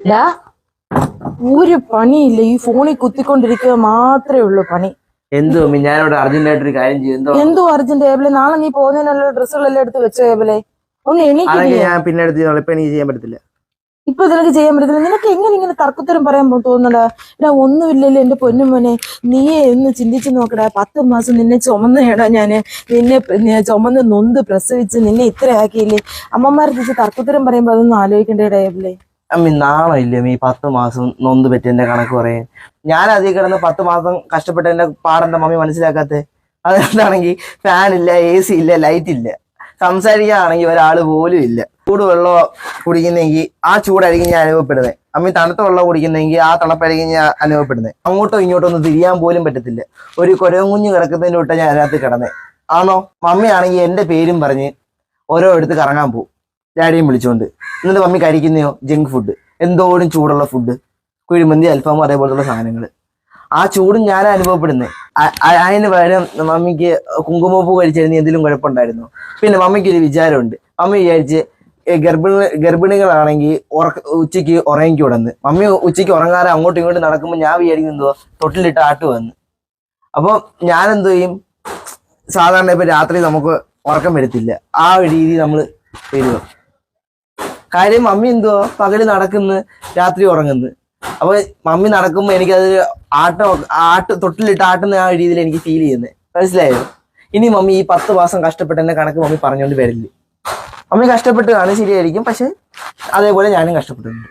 ഡാ ഒരു പണിയില്ല. ഈ ഫോണിൽ കുത്തിക്കൊണ്ടിരിക്കുക മാത്രമേ ഉള്ളൂ പണി. എന്തോ ഞാനോട് അർജന്റ് അർജന്റായിട്ടൊരു കാര്യം ചെയ്യുന്നു എന്തോ? അർജന്റ് ഏബിലെ നാളെ നീ പോകുന്നതിനുള്ള ഡ്രസ്സുകളെല്ലാം എടുത്ത് വെച്ചോ ടേബിളെ ഒന്ന് എനിക്ക് ഞാൻ പിന്നെ എടുത്ത്. ഇപ്പൊ എനിക്ക് ചെയ്യാൻ പറ്റത്തില്ല. ഇപ്പൊ നിനക്ക് ചെയ്യാൻ പറ്റത്തില്ല. നിനക്ക് എങ്ങനെ ഇങ്ങനെ തർക്കത്തരം പറയാൻ തോന്നണ്ട ഞാൻ എടാ ഒന്നുമില്ലല്ലോ എന്റെ പൊന്നുമോനെ നീയെ എന്ന് ചിന്തിച്ചു നോക്കടാ. പത്ത് മാസം നിന്നെ ചുമന്നേടാ ഞാൻ? നിന്നെ ചുമന്ന് നൊന്ത് പ്രസവിച്ച് നിന്നെ ഇത്ര ആക്കിയില്ലേ അമ്മമാരെ തിരിച്ച് തർക്കത്തരം പറയുമ്പോ അതൊന്നും ആലോചിക്കണ്ടേടാ ടേബിളെ അമ്മി നാണോ ഇല്ലേ? അമ്മി പത്ത് മാസം നൊന്ത് പറ്റി എന്റെ കണക്ക് പറയാൻ. ഞാൻ അതിൽ കിടന്ന് പത്ത് മാസം കഷ്ടപ്പെട്ട് എന്റെ പാടെന്താ മമ്മി മനസ്സിലാക്കാത്ത? അതെന്താണെങ്കിൽ ഫാൻ ഇല്ല എ സി ഇല്ല ലൈറ്റ് ഇല്ല. സംസാരിക്കാനാണെങ്കിൽ ഒരാൾ പോലും ഇല്ല. ചൂട് വെള്ളം കുടിക്കുന്നെങ്കിൽ ആ ചൂടായിരിക്കും ഞാൻ അനുഭവപ്പെടുന്നത്. അമ്മി തണുത്ത വെള്ളം കുടിക്കുന്നെങ്കിൽ ആ തണുപ്പായിരിക്കും ഞാൻ അനുഭവപ്പെടുന്നത്. അങ്ങോട്ടോ ഇങ്ങോട്ടോ ഒന്നും തിരിയാൻ പോലും പറ്റത്തില്ല. ഒരു കുരകുഞ്ഞ് കിടക്കുന്നതിന്റെ വിട്ട ഞാൻ അതിനകത്ത് കിടന്നേ. ആണോ? മമ്മിയാണെങ്കിൽ എന്റെ പേരും പറഞ്ഞ് ഓരോ എടുത്ത് കറങ്ങാൻ പോകും ഡാഡിയും വിളിച്ചോണ്ട് എന്നിട്ട് മമ്മി കഴിക്കുന്നയോ? ജങ്ക് ഫുഡ് എന്തോടും ചൂടുള്ള ഫുഡ് കുഴിമന്തി അൽഫാമും അതേപോലത്തുള്ള സാധനങ്ങൾ ആ ചൂടും ഞാൻ അനുഭവപ്പെടുന്നത് അതിന് പകരം മമ്മിക്ക് കുങ്കുമപ്പൂ കഴിച്ചിരുന്ന എന്തെങ്കിലും കുഴപ്പമുണ്ടായിരുന്നു? പിന്നെ മമ്മിക്ക് ഒരു വിചാരമുണ്ട്. മമ്മി വിചാരിച്ച് ഗർഭിണി ഗർഭിണികളാണെങ്കിൽ ഉച്ചയ്ക്ക് ഉറങ്ങിക്ക് വിടന്ന് മമ്മി ഉച്ചയ്ക്ക് ഉറങ്ങാതെ അങ്ങോട്ടും ഇങ്ങോട്ടും നടക്കുമ്പോൾ ഞാൻ വിചാരിക്കും എന്തോ തൊട്ടിലിട്ട് ആട്ട് വന്ന്. അപ്പോൾ ഞാൻ എന്തോ ചെയ്യും? സാധാരണ ഇപ്പൊ രാത്രി നമുക്ക് ഉറക്കം വരത്തില്ല. ആ ഒരു രീതി നമ്മൾ വരുമോ കാര്യം മമ്മി എന്തുവാ പകൽ നടക്കുന്നു രാത്രി ഉറങ്ങുന്നു. അപ്പൊ മമ്മി നടക്കുമ്പോ എനിക്കത് ആട്ടം ആട്ട് തൊട്ടിലിട്ട് ആട്ടുന്ന ആ രീതിയിൽ എനിക്ക് ഫീൽ ചെയ്യുന്നത് മനസ്സിലായോ? ഇനി മമ്മി ഈ പത്ത് മാസം കഷ്ടപ്പെട്ട് എന്നെ കണക്ക് മമ്മി പറഞ്ഞുകൊണ്ട് വരില്ല. മമ്മി കഷ്ടപ്പെട്ട് കാണും ശരിയായിരിക്കും പക്ഷെ അതേപോലെ ഞാനും കഷ്ടപ്പെട്ടിട്ടുണ്ട്.